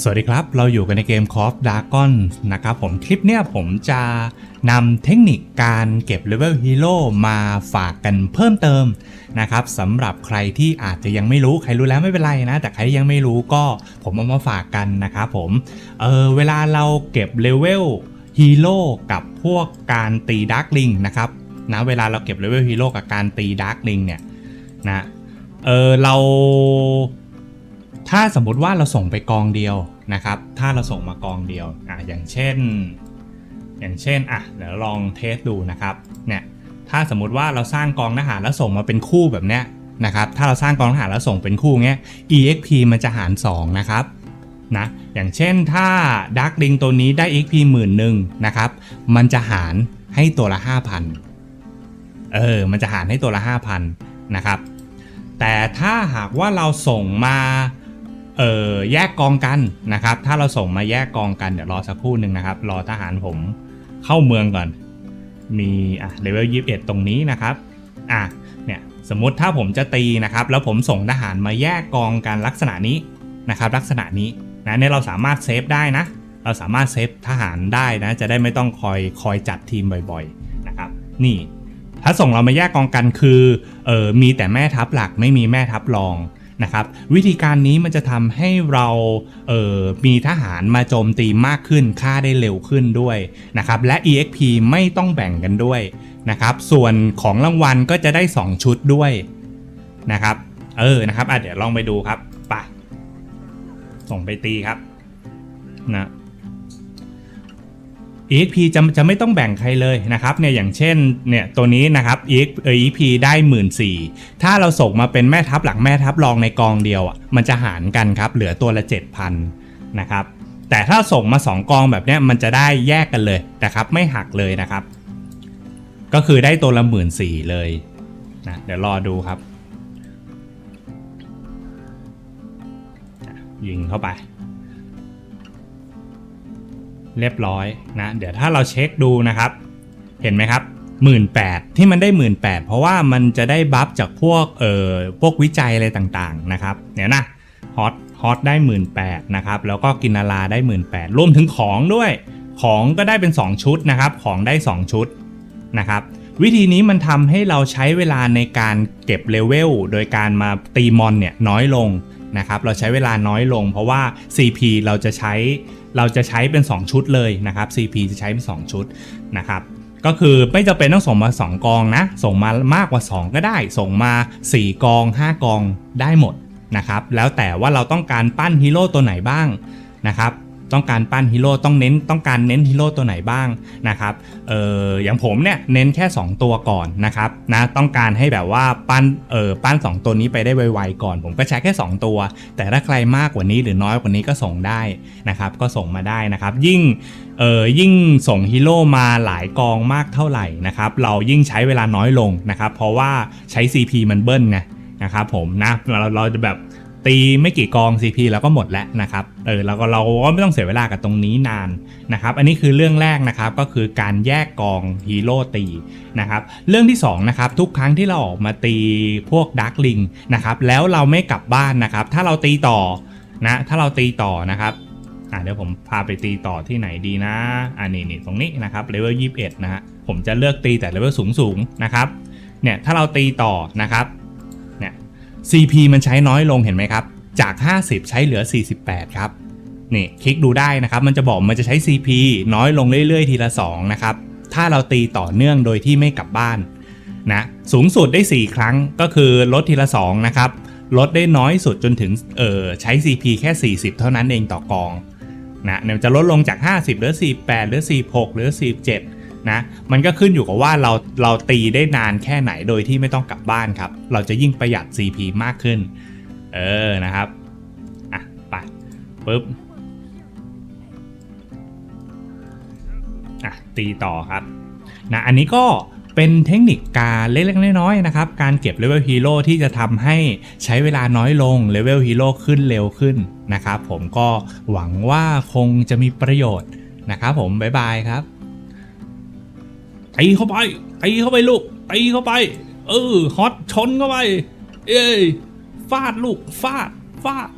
สวัสดีครับ เราอยู่กันในเกม c o f Dragon นะครับผมคลิปเนี้ยผมจะนำเทคนิคการเก็บเลเวลฮีโร่มาฝากกันเพิ่มเติมนะครับสำหรับใครที่อาจจะยังไม่รู้ใครรู้แล้วไม่เป็นไรนะ แต่ใครยังไม่รู้ก็ผมเอามาฝากกันนะครับผมเออเวลาเราเก็บเลเวลฮีโร่กับพวกการตีดาร์กลิงนะครับนะเวลาเราเก็บเลเวลฮีโร่กับการตีดาร์กลิงเนี่ยนะเออเรา ถ้าสมมติว่าเราส่งไปกองเดียวนะครับ ถ้าเราส่งมากองเดียวอะอย่างเช่น อย่างเช่นอะเดี๋ยวลองเทสดูนะครับเนี่ยถ้าสมมติว่าเราสร้างกองทหารแล้วส่งมาเป็นคู่แบบเนี้ยนะครับ ถ้าเราสร้างกองทหารแล้วส่งเป็นคู่เงี้ย exp มันจะหาร 2 นะครับนะอย่างเช่นถ้า Dark Ring ตัวนี้ได้ exp หมื่นหนึ่งนะครับ มันจะหารให้ตัวละ 5,000 เออ มันจะหารให้ตัวละ 5,000 นะครับ แต่ถ้าหากว่าเราส่งมา ออแยกกองกันนะครับ ถ้าเราส่งมาแยกกองกันเดี๋ยวรอสักครู่หนึ่งนะครับ รอทหารผมเข้าเมืองก่อน มีอะเลเวล21ตรงนี้นะครับอะเนี่ยสมมติถ้าผมจะตีนะครับ แล้วผมส่งทหารมาแยกกองกันลักษณะนี้นะครับ ลักษณะนี้นะเนี่ยเราสามารถเซฟได้นะ เราสามารถเซฟทหารได้นะ จะได้ไม่ต้องคอยคอยจัดทีมบ่อยๆนะครับ นี่ถ้าส่งเรามาแยกกองกันคือเออมีแต่แม่ทัพหลักไม่มีแม่ทัพรอง นะครับวิธีการนี้มันจะทำให้เราเออมีทหารมาโจมตีมากขึ้นฆ่าได้เร็วขึ้นด้วยนะครับและ EXP ไม่ต้องแบ่งกันด้วยนะครับส่วนของรางวัลก็จะได้ 2 ชุดด้วยนะครับเออนะครับอะเดี๋ยวลองไปดูครับไปส่งไปตีครับนะ EXP จะจะไม่ต้องแบ่งใครเลยนะครับเนี่ยอย่างเช่นเนี่ยตัวนี้นะครับ EX เอ่อ EXP ได้หมื่นสี่ถ้าเราส่งมาเป็นแม่ทัพหลักแม่ทัพรองในกองเดียวอะมันจะหารกันครับเหลือตัวละ 7,000นะครับแต่ถ้าส่งมา 2 กองแบบเนี้ยมันจะได้แยกกันเลยนะครับไม่หักเลยนะครับ ก็คือได้ตัวละหมื่นสี่เลยนะเดี๋ยวรอดูครับ ยิงเข้าไป เรียบร้อยนะ เดี๋ยวถ้าเราเช็คดูนะครับ เห็นไหมครับ 18,000ที่มันได้ 18,000 เพราะว่ามันจะได้บัฟจากพวกเอ่อพวกวิจัยอะไรต่างๆนะครับเนี่ยนะฮอตฮอตได้ 18,000นะครับแล้วก็กินนาราได้ 18,000รวมถึงของด้วย ของก็ได้เป็น 2 ชุดนะครับ ของได้ 2 ชุดนะครับวิธีนี้มันทำให้เราใช้เวลาในการเก็บเลเวลโดยการมาตีมอนเนี่ยน้อยลงนะครับ เราใช้เวลาน้อยลง เพราะว่า CP เราจะใช้ เราจะใช้เป็น 2 ชุดเลยนะครับ CP จะใช้เป็น 2 ชุดนะครับก็คือไม่จำเป็นต้องส่งมา 2 กองนะ ส่งมามากกว่า 2 ก็ได้ ส่งมา 4 กอง 5 กองได้หมดนะครับแล้วแต่ว่าเราต้องการปั้นฮีโร่ตัวไหนบ้างนะครับ ต้องการปั้นฮีโร่ต้องเน้นต้องการเน้นฮีโร่ตัวไหนบ้างนะครับเอออย่างผมเนี่ยเน้นแค่ 2 ตัวก่อนนะครับนะต้องการให้แบบว่าปั้นเออปั้น 2 ตัวนี้ไปได้ไวๆก่อน ผมก็ใช้แค่ 2 ตัว แต่ถ้าใครมากกว่านี้หรือน้อยกว่านี้ก็ส่งได้นะครับก็ส่งมาได้นะครับยิ่งเออยิ่งส่งฮีโร่มาหลายกองมากเท่าไหร่นะครับเรายิ่งใช้เวลาน้อยลงนะครับเพราะว่าใช้ CP มันเบิ้ลไงนะครับผมนะเราเราจะแบบ ตีไม่กี่กอง CP แล้วก็หมดแล้วนะครับเออเราก็เราก็ไม่ต้องเสียเวลากับตรงนี้นานนะครับอันนี้คือเรื่องแรกนะครับก็คือการแยกกองฮีโร่ตีนะครับเรื่องที่สองนะครับทุกครั้งที่เราออกมาตีพวกดักลิงนะครับแล้วเราไม่กลับบ้านนะครับถ้าเราตีต่อนะถ้าเราตีต่อนะครับอ่าเดี๋ยวผมพาไปตีต่อที่ไหนดีนะอันนี้นี่ตรงนี้นะครับเลเวล21นะฮะผมจะเลือกตีแต่เลเวลสูงสูงๆนะครับเนี่ยถ้าเราตีต่อนะครับ CP มันใช้น้อยลงเห็นไหมครับ จาก 50 ใช้เหลือ 48 ครับ นี่คลิกดูได้นะครับ มันจะบอกมันจะใช้ CP น้อยลงเรื่อยๆ ทีละ 2 นะครับ ถ้าเราตีต่อเนื่องโดยที่ไม่กลับบ้านนะสูงสุดได้ 4 ครั้งก็คือลดทีละ 2 นะครับ ลดได้น้อยสุดจนถึงเออใช้ CP แค่ 40 เท่านั้นเองต่อกองนะเนี่ยมันจะลดลงจาก 50เหลือ48เหลือ46เหลือ47 นะมันก็ขึ้นอยู่กับว่าเราเราตีได้นานแค่ไหนโดยที่ไม่ต้องกลับบ้านครับ เราจะยิ่งประหยัด CP มากขึ้น เออนะครับอะไปปุ๊บอะตีต่อครับนะอันนี้ก็เป็นเทคนิคการเล็กๆน้อยๆนะครับ การเก็บเลเวลฮีโร่ที่จะทำให้ใช้เวลาน้อยลงเลเวลฮีโร่ขึ้นเร็วขึ้นนะครับ ผมก็หวังว่าคงจะมีประโยชน์นะครับผม บ๊ายบายครับ ตีเข้าไปตีเข้าไปลูกตีเข้าไป เออฮอตชนเข้าไป เอ้ยฟาดลูกฟาดฟาด